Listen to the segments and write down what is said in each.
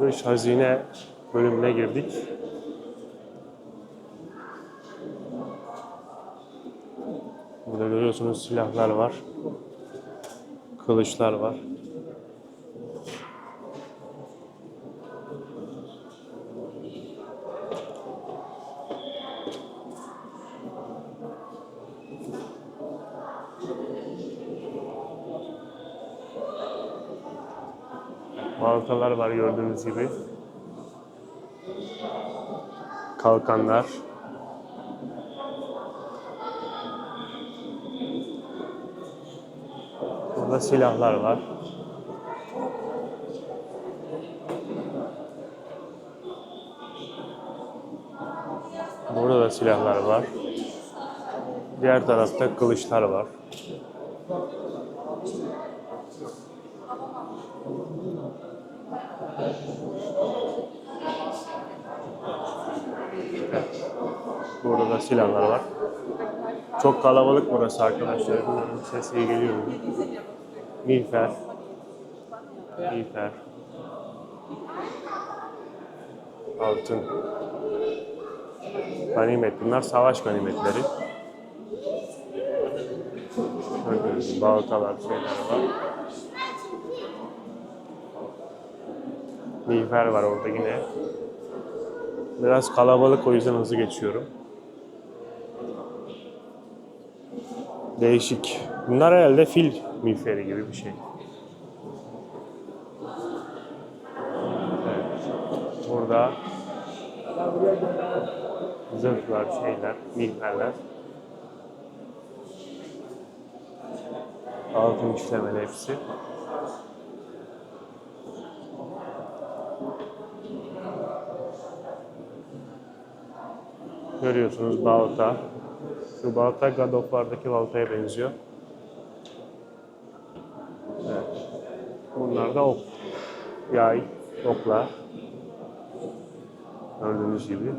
dış hazine bölümüne girdik. Burada görüyorsunuz silahlar var. Kılıçlar var. Baltalar var gördüğünüz gibi. Kalkanlar. Burada silahlar var. Burada da silahlar var. Diğer tarafta kılıçlar var. Burada da silahlar var. Çok kalabalık burası arkadaşlar. Bilmiyorum ses iyi geliyor mu? Miğfer. Altın. Ganimet. Bunlar savaş ganimetleri. Baltalar, şeyler var. Miğfer var orada yine. Biraz kalabalık o yüzden hızlı geçiyorum. Değişik. Bunlar herhalde fil miğferi gibi bir şey. Evet. Burada zırhlar, şeyler, miğferler. Altın işlemeli hepsi. Görüyorsunuz balta. Şu balta God of War'daki baltaya benziyor. Evet. Bunlar da ok. Yay, oklar. Gördüğünüz gibi.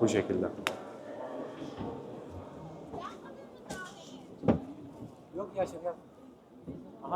Bu şekilde. Yok ya şaka.